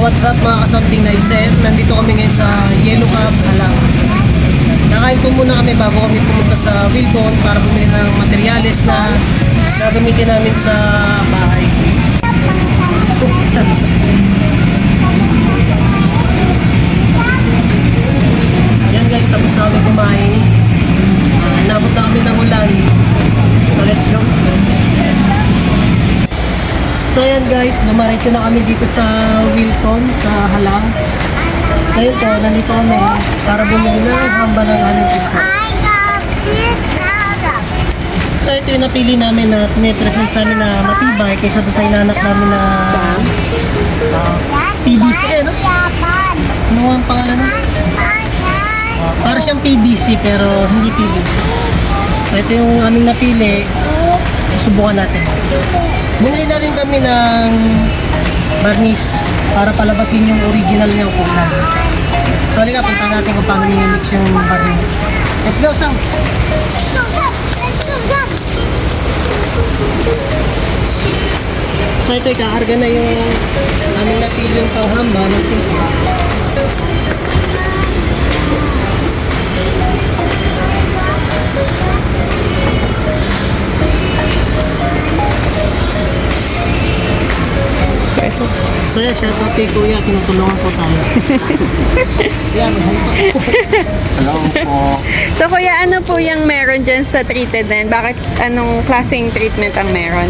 what's up mga kasabting na iset? Nandito kami ngayon sa Yellow Cab, Halang. Nakain po muna kami bago kami pumunta sa Wilbon para bumili ng materyales na gagamitin namin sa bahay. Ayan guys, tapos na kami kumain. Uh, inabot na kami ng ulan. So let's go. So ayan guys, dumaretso na kami dito sa Wilton, sa Halang. Ngayon po, nandito kami para bumili ng hamba ng aming tito. So ito yung napili namin na pinipresent sa amin na matibay kaysa doon sa inanak namin na ah, PVC eh, no? Ano ang pangalan na? Ah, para siyang PVC pero hindi PVC. So ito yung aming napili. Subukan natin. Bumili na rin kami ng barnis para palabasin yung original niyang kulay. So halika, punta natin kung paano minimix yung barnis. Let's go, Sam! So ito, ikakarga na yung aming napili yung panghamba ng tito. So yan, shout out kay Kuya, tinutulungan po tayo. Yan, Hello po. So kuya, ano po yung meron dyan sa treated na? Bakit anong klaseng treatment ang meron?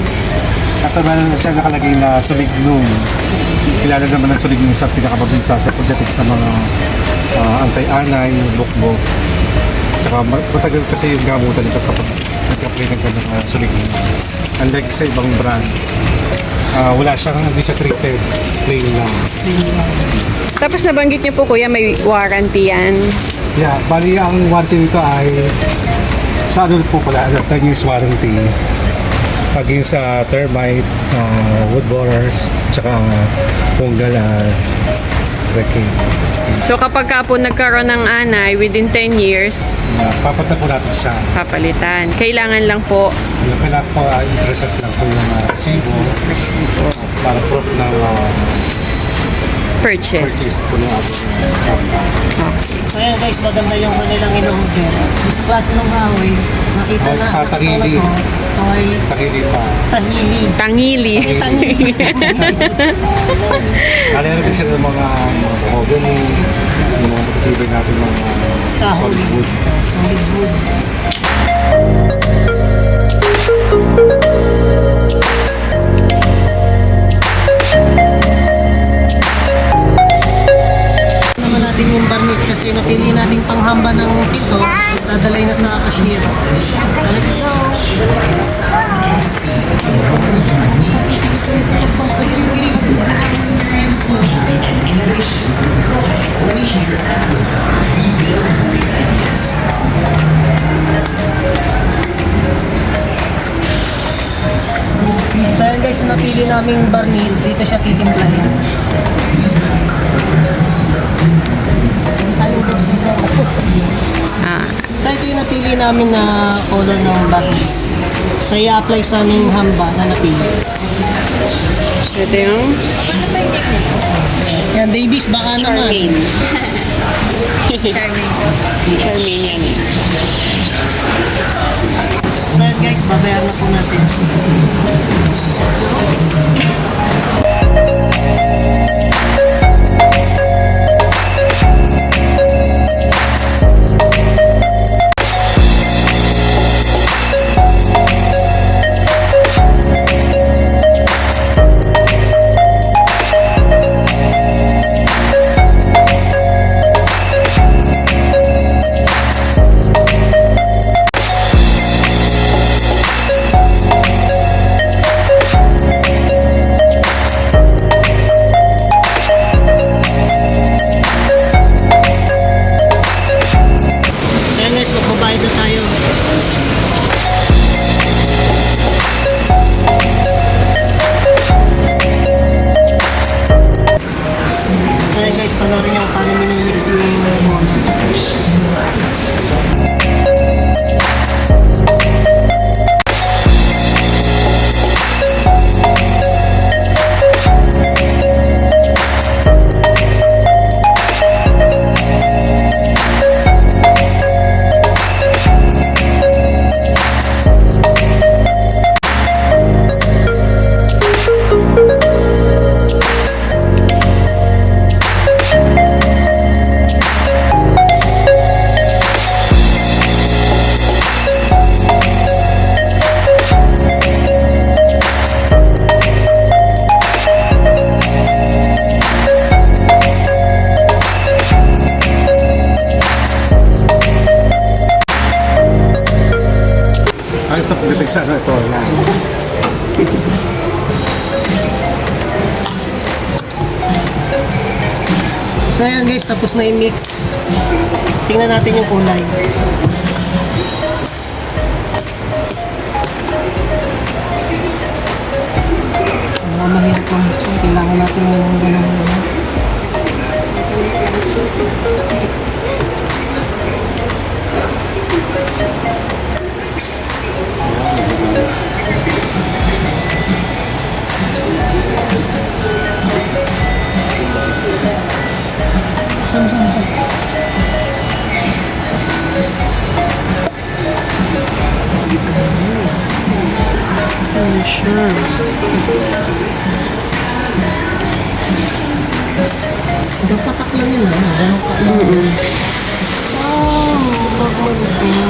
At meron na siya nakalagay na sulignum. Kilala naman ng sulignum sa pinakamabisa sa pagdating sa mga ah, anti-anay, bukbok. Tsaka ma- matagal kasi yung gamutan nito kapag nagka-play ng ganun uh, sulignum. Unlike sa ibang brand, ah, wala siyang hindi siya treated, plain lang. Tapos nabanggit niyo po kuya, may warranty yan. Yeah, bali ang warranty nito ay sa ano po pala, ano, 10 years warranty. Pagin sa termite, uh, wood borers, tsaka uh, punggal uh, wrecking. So kapag ka po nagkaroon ng anay within 10 years, Uh, papunta po natin siya. papalitan. Kailangan lang po Yung kailangan po, uh, i-present lang po yung uh, resibo para proof ng uh, purchase. uh, So ayan guys, maganda yung kanilang in-order. Gusto klase ng kahoy. Nakita Ay, na. Tagili. Ito ito ay takili pa. tahili. Tangili. Tahili. Alala din siya ng mga mahogany, yung mga matitibay natin ng uh, Kahoy. solid wood. Solid wood. Kasi napili natin panghamba ng pito dadalay na sa cashier. Let's go so yan guys napili naming barniz dito siya titimplahin Ah, So ito yung napili namin na color ng barniz. So i-apply sa aming hamba na napili. ito yung Yan, Davis, baka naman. Charmaine. Charmaine. Charmaine yan. So yan guys, babayaran na po natin. So ayan guys, tapos na i-mix. Tingnan natin yung kulay. Mga mahirap ang buksan. Kailangan natin yung ganun I'm sure. Dapatak lang yun, ano? Dapatak lang. Oh, pagmag-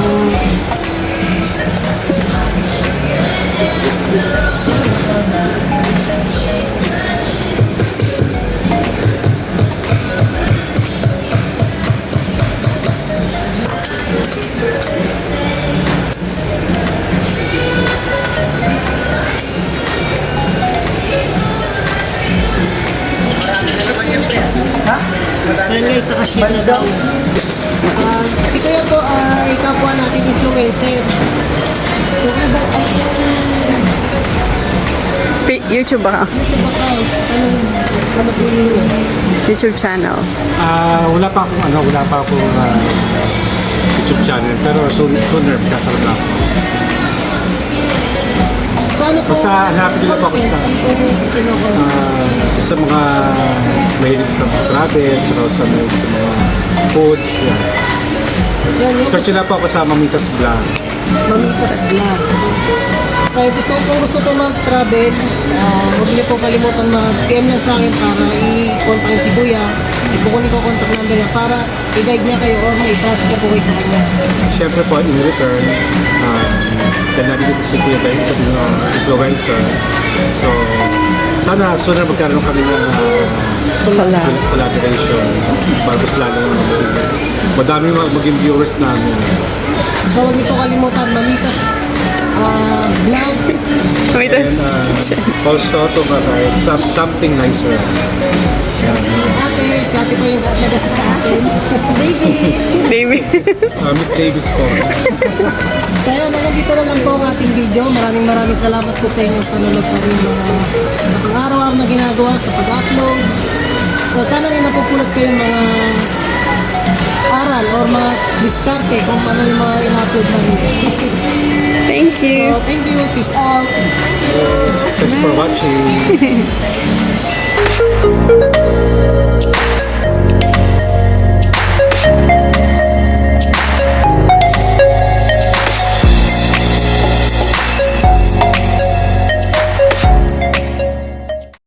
Guys, sa cashier na daw. Ah, si Kuya po ay kapwa natin influencer. So kung ba ay Pi- YouTube ba? YouTube account, anong ano po yun? YouTube channel. Ah, wala pa akong ano, wala pa akong ah, YouTube channel pero soon sooner kakaroon ako. Basta hanapin nila po ako sa ah, sa mga mahilig sa mga travel, tsaka sa, mga- sa mga foods. Yan. Search nila po ako sa Mamitas Vlog. Mamitas Vlog. So gusto kung gusto po mag-travel, ah, huwag niyo po kalimutan mag-PM lang sa akin para i-contact si Kuya. Ipukunin ko contact number niya para i-guide niya kayo or may transfer po kayo sa kanya. Siyempre po, in return, uh, dahil nandito si Kuya Ben, sa mga influencer. So, sana sooner magkaroon kami ng uh, collaboration para mas lalo madami mag maging viewers namin. So huwag niyo kalimutan Mamitas ah, Vlog. Wait, And tas- uh, also to uh, some, something nicer. Ate, si ate po yung nagasa sa akin. David. Uh, Miss Davis po. So hanggang dito na lang po ang ating video. Maraming maraming salamat po sa inyong panonood sa aming mga sa pang-araw-araw na ginagawa, sa pag-upload. So sana may napupulot kayong mga aral or mga diskarte kung paano yung mga in-upload namin. Thank you. So thank you, peace out. Thanks for watching.